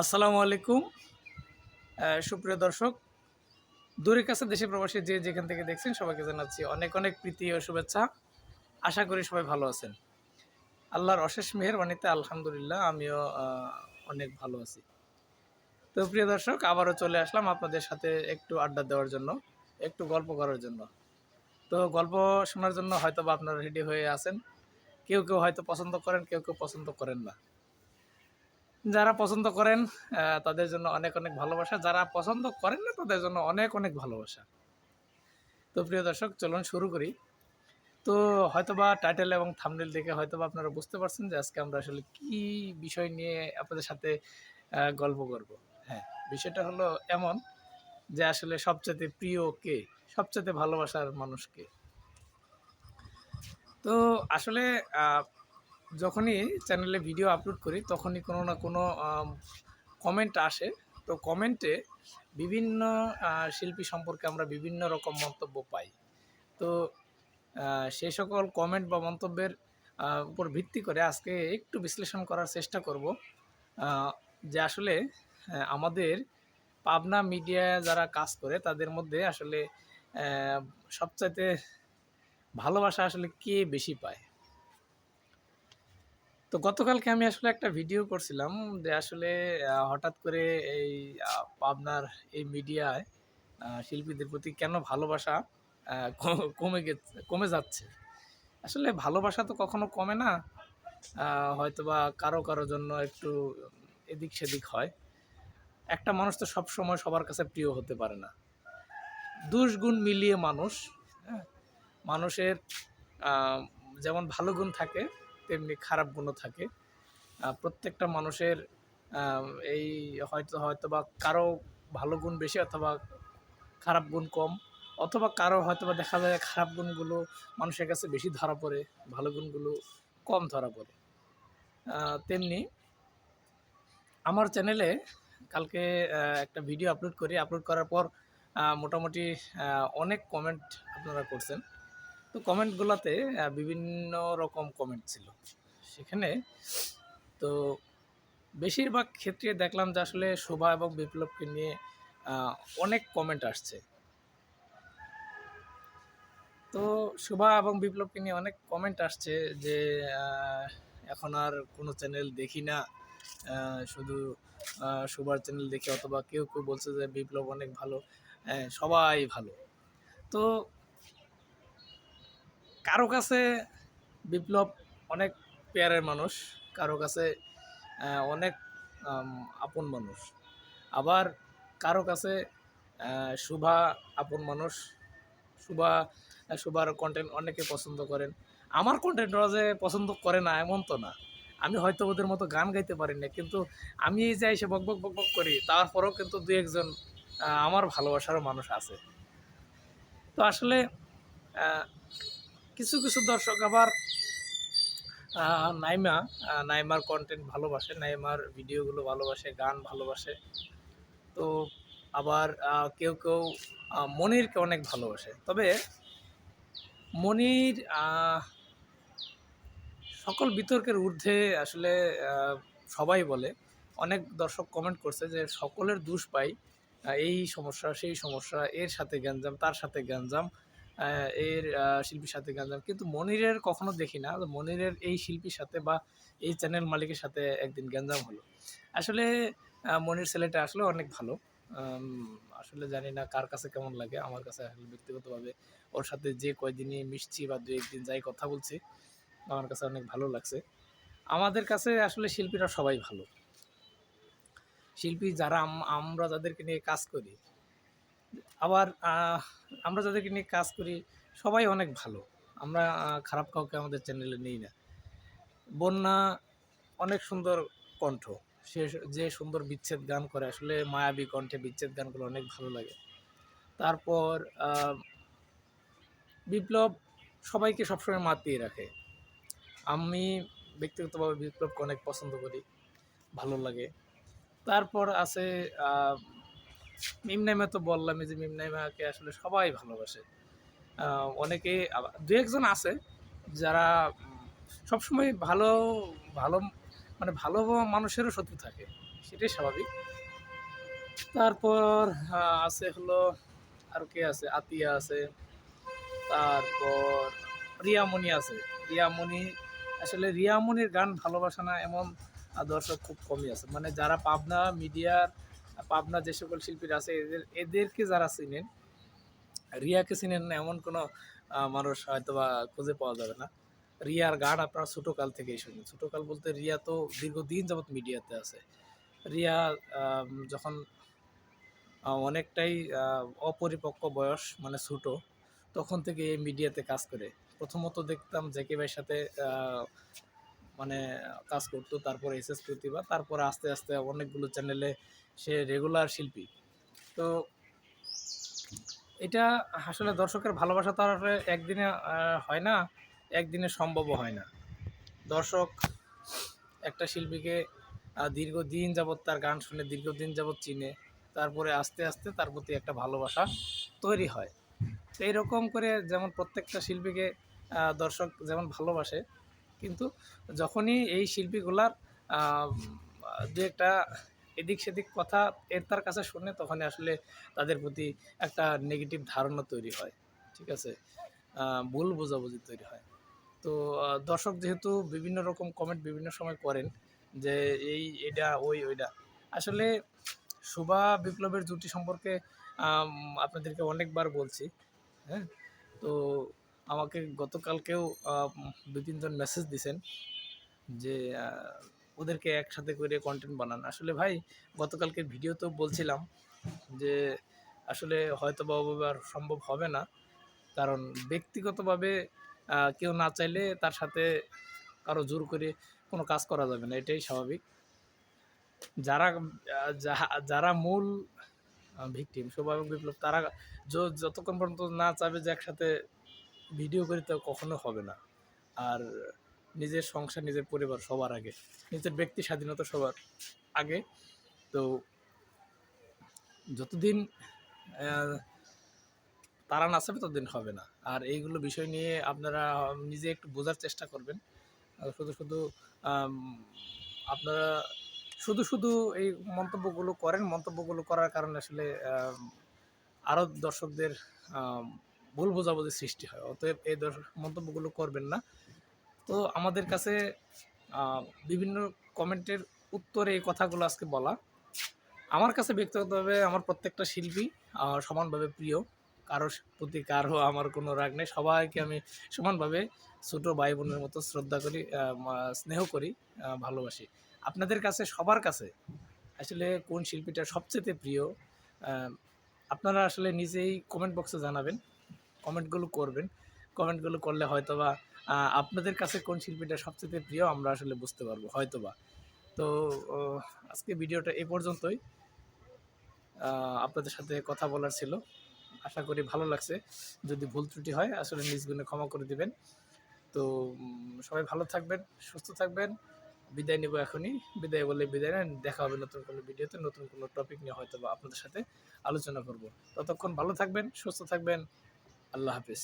আসসালামু আলাইকুম। সুপ্রিয় দর্শক দূরের কাছে দেশে প্রবাসী যে যেখান থেকে দেখছেন সবাইকে জানাচ্ছি অনেক অনেক প্রীতি ও শুভেচ্ছা। আশা করি সবাই ভালো আছেন। আল্লাহর অশেষ মেহেরবানিতে আলহামদুলিল্লাহ আমিও অনেক ভালো আছি। তো প্রিয় দর্শক, আবারও চলে আসলাম আপনাদের সাথে একটু আড্ডা দেওয়ার জন্য, একটু গল্প করার জন্য। তো গল্প শোনার জন্য হয়তো বা আপনারা রেডি হয়ে আছেন। কেউ কেউ হয়তো পছন্দ করেন, কেউ কেউ পছন্দ করেন না। যারা পছন্দ করেন তাদের জন্য অনেক অনেক ভালোবাসা। যারা পছন্দ করেন না, তাদের জন্য অনেক অনেক ভালোবাসা। তো প্রিয় দর্শক, চলুন শুরু করি। তো হয়তোবা টাইটেল এবং থামনেল দেখে হয়তোবা আপনারা বুঝতে পারছেন যে আজকে আমরা আসলে কি বিষয় নিয়ে আপনাদের সাথে গল্প করব। হ্যাঁ বিষয়টা হলো এমন যে আসলে সবচেয়ে প্রিয় কে? সবচেয়ে ভালোবাসার মানুষকে তো আসলে যখনই চ্যানেলে ভিডিও আপলোড করি, তখনই কোনো না কোনো কমেন্ট আসে। তো কমেন্টে বিভিন্ন শিল্পী সম্পর্কে আমরা বিভিন্ন রকম মন্তব্য পাই। তো সেই সকল কমেন্ট বা মন্তব্যের উপর ভিত্তি করে আজকে একটু বিশ্লেষণ করার চেষ্টা করব। যে আসলে আমাদের পাবনা মিডিয়া যারা কাজ করে, তাদের মধ্যে আসলে সবচাইতে ভালোবাসা আসলে কে বেশি পায়? তো গতকালকে আমি আসলে একটা ভিডিও করছিলাম যে আসলে হঠাৎ করে এই আহ, পাবনার এই মিডিয়ায় শিল্পীদের প্রতি কেন ভালোবাসা কমে গেছে কমে যাচ্ছে? আসলে ভালোবাসা তো কখনো কমে না হয়তোবা কারও কারও জন্য একটু এদিক সেদিক হয়। একটা মানুষ তো সব সময় সবার কাছে প্রিয় হতে পারে না। দুষ গুণ মিলিয়ে মানুষ হ্যাঁ? মানুষের যেমন ভালো গুণ থাকে তেমনি খারাপ গুণও থাকে। প্রত্যেকটা মানুষের এই হয়তো হয়তো বা কারও ভালো গুণ বেশি অথবা খারাপ গুণ কম, অথবা কারও হয়তো বা দেখা যায় খারাপ গুণগুলো মানুষের কাছে বেশি ধরা পড়ে, ভালো গুণগুলো কম ধরা পড়ে। তেমনি আমার চ্যানেলে কালকে একটা ভিডিও আপলোড করি। আপলোড করার পর মোটামুটি অনেক কমেন্ট আপনারা করছেন। তো কমেন্টগুলোতে বিভিন্ন রকম কমেন্ট ছিল। সেখানে তো বেশিরভাগ ক্ষেত্রে দেখলাম যে আসলে শোভা এবং বিপ্লবকে নিয়ে অনেক কমেন্ট আসছে। তো শোভা এবং বিপ্লবকে নিয়ে অনেক কমেন্ট আসছে যে এখন আর কোনো চ্যানেল দেখি না। শুধু শোভার চ্যানেল দেখি অথবা কেউ কেউ বলছে যে বিপ্লব অনেক ভালো। হ্যাঁ, সবাই ভালো। তো কারও কাছে বিপ্লব অনেক পেয়ারের মানুষ, কারও কাছে অনেক আপন মানুষ। আবার কারও কাছে শুভা আপন মানুষ, শুভা শুভার কন্টেন্ট অনেকে পছন্দ করেন। আমার কন্টেন্ট ওরা যে পছন্দ করে না, এমন তো না। আমি হয়তো ওদের মতো গান গাইতে পারি না, কিন্তু আমি এই যে এসে বক বক বক বক করি, তারপরেও কিন্তু দু একজন আমার ভালোবাসারও মানুষ আছে। তো আসলে কিছু কিছু দর্শক আবার নাইমা নাইমার কন্টেন্ট ভালোবাসে, নাইমার ভিডিওগুলো ভালোবাসে, গান ভালোবাসে। তো আবার কেউ কেউ মনিরকে অনেক ভালোবাসে। তবে মনির সকল বিতর্কের ঊর্ধ্বে আসলে সবাই বলে। অনেক দর্শক কমেন্ট করছে যে, সকলের দুষ পাই এই সমস্যা, সেই সমস্যা, এর সাথে গ্যাঞ্জাম, তার সাথে গ্যাঞ্জাম। এর শিল্পীর সাথে গ্যাঞ্জাম কিন্তু মনিরের কখনো দেখি না। মনিরের এই শিল্পীর সাথে বা এই চ্যানেল মালিকের সাথে একদিন গ্যাঞ্জাম হলো। আসলে মনির ছেলেটা আসলে অনেক ভালো। আসলে জানি না কার কাছে কেমন লাগে। আমার কাছে আসলে ব্যক্তিগতভাবে ওর সাথে যে কয়দিনই মিশছি বা দু একদিন যাই কথা বলছি, আমার কাছে অনেক ভালো লাগছে। আমাদের কাছে আসলে শিল্পীরা সবাই ভালো। শিল্পী যারা আম- আমরা যাদেরকে নিয়ে কাজ করি আবার আমরা যাদেরকে নিয়ে কাজ করি, সবাই অনেক ভালো। আমরা খারাপ কাউকে আমাদের চ্যানেলে নেই না। বন্যা অনেক সুন্দর কণ্ঠ। সে, যে সুন্দর বিচ্ছেদ গান করে, আসলে মায়াবী কণ্ঠে বিচ্ছেদ গানগুলো অনেক ভালো লাগে। তারপর বিপ্লব সবাইকে সবসময় মাতিয়ে রাখে। আমি ব্যক্তিগতভাবে বিপ্লবকে অনেক পছন্দ করি। ভালো লাগে। তারপর আছে মিমনাইমা তো বললামই যে মিমনাইমাকে আসলে সবাই ভালোবাসে। অনেকে দু একজন আছে যারা সবসময় ভালো ভালো মানে ভালো মানুষেরও শত্রু থাকে, সেটাই স্বাভাবিক। তারপর আছে হলো আর কে আছে? আতিয়া আছে। তারপর রিয়ামণি আছে। রিয়ামণি, আসলে রিয়ামণির গান ভালোবাসা না এমন দর্শক খুব কমই আছে। মানে যারা পাবনা মিডিয়ার পাবনা যে সকল শিল্পীরা আছে, এদের এদেরকে যারা চিনেন, রিয়াকে চিনেন এমন কোনো মানুষ হয়তো বা খুঁজে পাওয়া যাবে না। রিয়ার গান আপনারা ছোটোকাল থেকেই শুনেন। ছোটোকাল বলতে রিয়া তো দীর্ঘদিন যাবৎ মিডিয়াতে আছে। রিয়া যখন অনেকটাই অপরিপক্ক বয়স মানে ছোট, তখন থেকে এই মিডিয়াতে কাজ করে। প্রথমত দেখতাম জেকে ভাইয়ের সাথে মানে কাজ করতো, তারপর এস এস প্রতিভা, তারপর আস্তে আস্তে অনেকগুলো চ্যানেলে সে রেগুলার শিল্পী। তো এটা আসলে দর্শকের ভালোবাসা তো আর একদিনে হয় না, একদিনে সম্ভবও হয় না। দর্শক একটা শিল্পীকে দীর্ঘদিন যাবৎ তার গান শুনে, দীর্ঘদিন যাবৎ চিনে, তারপরে আস্তে আস্তে তার প্রতি একটা ভালোবাসা তৈরি হয়। তো এইরকম করে যেমন প্রত্যেকটা শিল্পীকে দর্শক যেমন ভালোবাসে কিন্তু যখনই এই শিল্পীগুলার দু একটা এদিক সেদিক কথা এর তার কাছে শুনে তখনই আসলে তাদের প্রতি একটা নেগেটিভ ধারণা তৈরি হয়, ঠিক আছে? ভুল বোঝাবুঝি তৈরি হয়। তো দর্শক যেহেতু বিভিন্ন রকম কমেন্ট বিভিন্ন সময় করেন যে এই, এটা, ওই, ওইটা। আসলে শুভা বিপ্লবের জুটি সম্পর্কে আপনাদেরকে অনেকবার বলছি হ্যাঁ? তো আমাকে গতকালকেও দুই তিনজন মেসেজ দিছেন যে ওদেরকে একসাথে করে কন্টেন্ট বানান। আসলে ভাই, গতকালকের ভিডিওতেও বলছিলাম যে, আসলে হয়তো বা আর সম্ভব হবে না। কারণ ব্যক্তিগতভাবে কেউ না চাইলে তার সাথে কারও জোর করে কোনো কাজ করা যাবে না, এটাই স্বাভাবিক। যারা যারা মূল ভিকটিম স্বাভাবিক বিপ্লব, তারা যতক্ষণ পর্যন্ত না চাবে যে একসাথে ভিডিও করি তো কখনো হবে না। আর নিজের সংসার, নিজের পরিবার সবার আগে। নিজের ব্যক্তি স্বাধীনতা সবার আগে। তো যতদিন তারা না চাবে ততদিন হবে না। আর এইগুলো বিষয় নিয়ে আপনারা নিজে একটু বোঝার চেষ্টা করবেন। শুধু শুধু আপনারা শুধু শুধু এই মন্তব্যগুলো করেন। মন্তব্যগুলো করার কারণে আসলে আরও দর্শকদের ভুল বোঝাবুঝির সৃষ্টি হয়, অতএব এই মন্তব্যগুলো করবেন না। তো আমাদের কাছে বিভিন্ন কমেন্টের উত্তরে এই কথাগুলো আজকে বলা। আমার কাছে ব্যক্তিগতভাবে আমার প্রত্যেকটা শিল্পী সমানভাবে প্রিয়। কারও প্রতি কারও আমার কোনো রাগ নেই। সবাইকে আমি সমানভাবে ছোটো ভাই বোনের মতো শ্রদ্ধা করি স্নেহ করি ভালোবাসি। আপনাদের কাছে, সবার কাছে, আসলে কোন শিল্পীটা সবচেয়ে প্রিয়? আপনারা আসলে নিজেই কমেন্ট বক্সে জানাবেন। কমেন্টগুলো করবেন। কমেন্টগুলো করলে হয়তোবা আপনাদের কাছে কোন শিল্পীটা সবচেয়ে প্রিয় আমরা আসলে বুঝতে পারব, হয়তোবা। তো আজকে ভিডিওটা এ পর্যন্তই। আপনাদের সাথে কথা বলার ছিল। আশা করি ভালো লাগছে। যদি ভুল ত্রুটি হয়, আসলে নিজ গুণে ক্ষমা করে দিবেন। তো সবাই ভালো থাকবেন, সুস্থ থাকবেন। বিদায় নেব এখনই। বিদায় বলে বিদায় নেন। দেখা হবে নতুন কোনো ভিডিওতে, নতুন কোনো টপিক নিয়ে হয়তো বা আপনাদের সাথে আলোচনা করব। ততক্ষণ ভালো থাকবেন, সুস্থ থাকবেন। আল্লাহ হাফিজ।